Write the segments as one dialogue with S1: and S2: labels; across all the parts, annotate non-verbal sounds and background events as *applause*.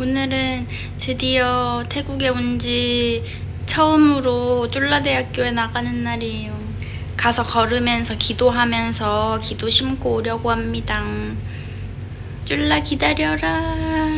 S1: 오늘은 드디어 태국에 온 지 처음으로 쫄라대학교에 나가는 날이에요. 가서 걸으면서 기도하면서 기도 심고 오려고 합니다. 쫄라 기다려라.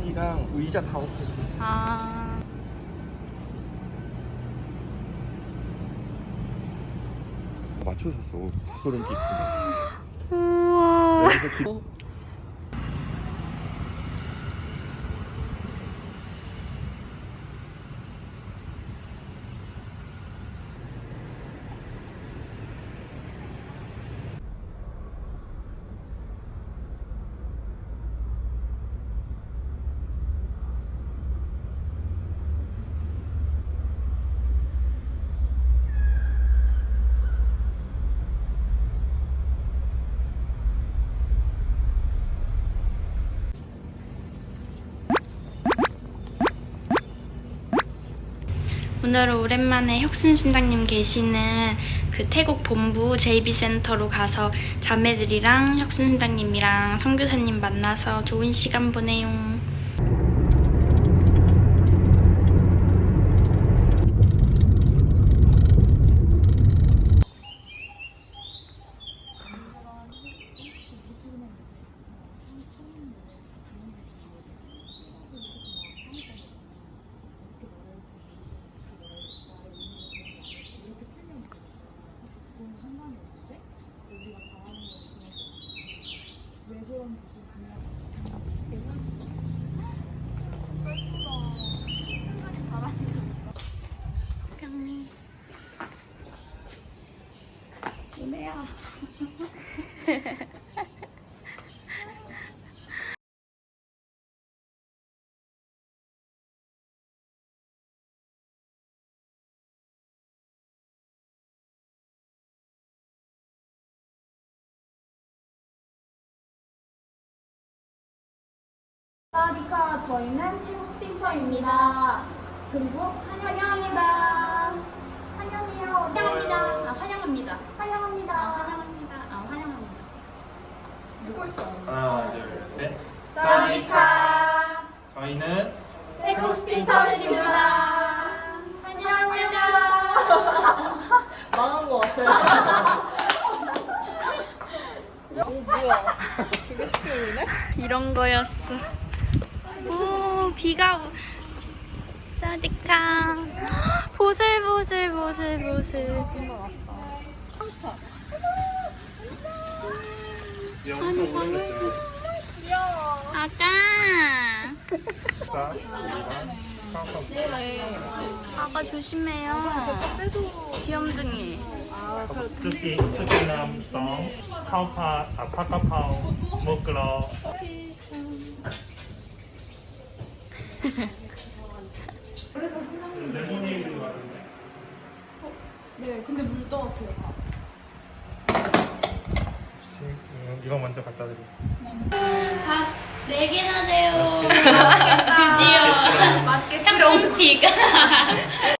S2: 식당이랑 의자 다 없어졌어.
S1: 아,
S2: 맞춰 샀어. 소름 끼치네. *gasps*
S1: 우와.
S2: 그래서 기... *laughs*
S1: 오늘은 오랜만에 혁순 순장님 계시는 그 태국 본부 JB 센터로 가서 자매들이랑 혁순 순장님이랑 선교사님 만나서 좋은 시간 보내요. 뿅. 오네요.
S3: 사와디카 저희는 태국 스팅터입니다. 그리고 환영합니다. 환영해요. 환영합니다. 아, 환영합니다. 환영합니다. 아, 환영합니다. 아, 환영합니다. 찍고 있어.
S4: 하나, 둘, 셋.
S3: 사와디카
S4: 저희는
S3: 태국 스팅터입니다. 환영해요. 망한 것 같아.
S1: 이런 거였어. 오, 비가 오. 사디카. 보슬보슬 보슬 보슬.
S4: 영상 올렸어요.
S1: 아까.
S4: 자, 이랑 카카오.
S1: 아가 조심해요. 귀염둥이.
S4: 스키, 스키남성, 카우파, 아, 파카파오, 모 그래서 선생님 레몬이 어?
S3: 네 근데 물 떠왔어요 음,
S1: 이거 먼저 갖다 드릴게요 네.
S4: 다네 개나 돼요
S1: 맛있겠다.
S4: 드디어
S5: 맛있겠다.
S4: 딱 롱픽 *laughs*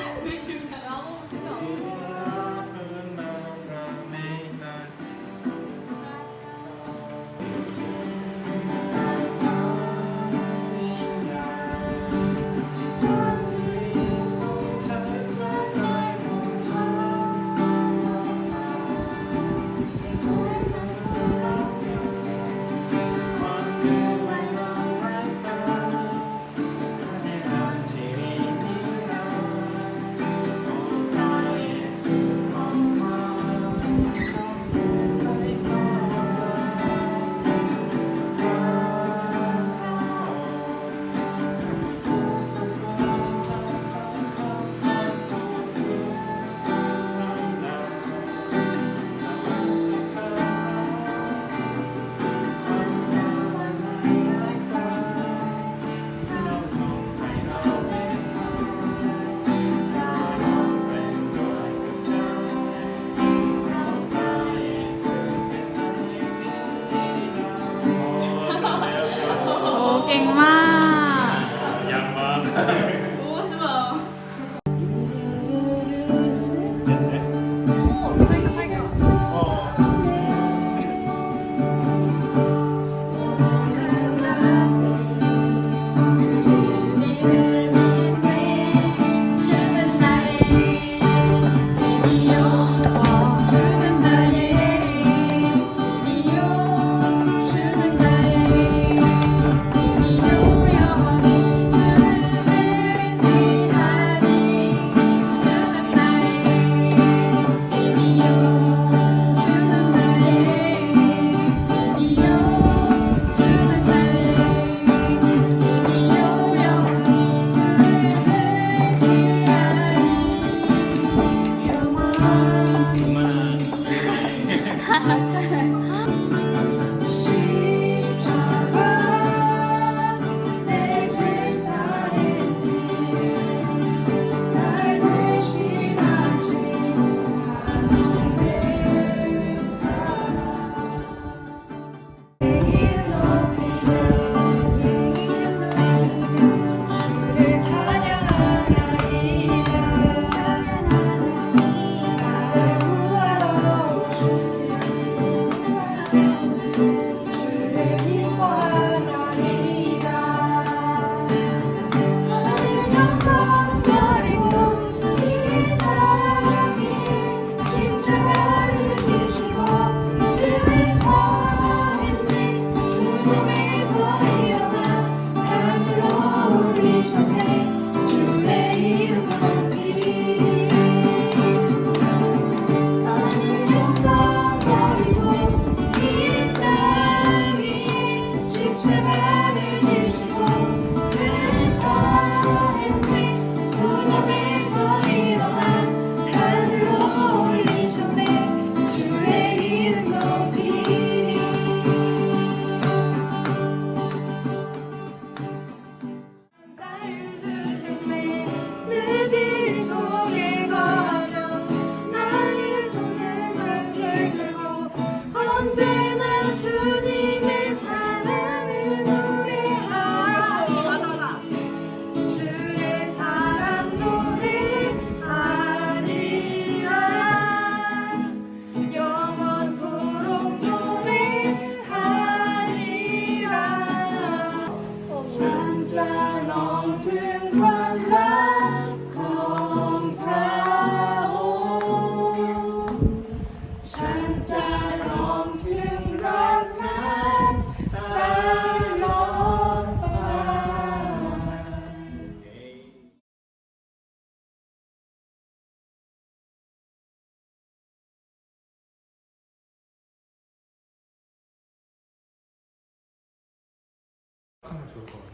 S4: 하면 좋을 것 같아요.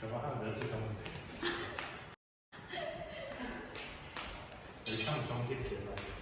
S4: 저거 한 며칠 정도 되겠어. 참 정직해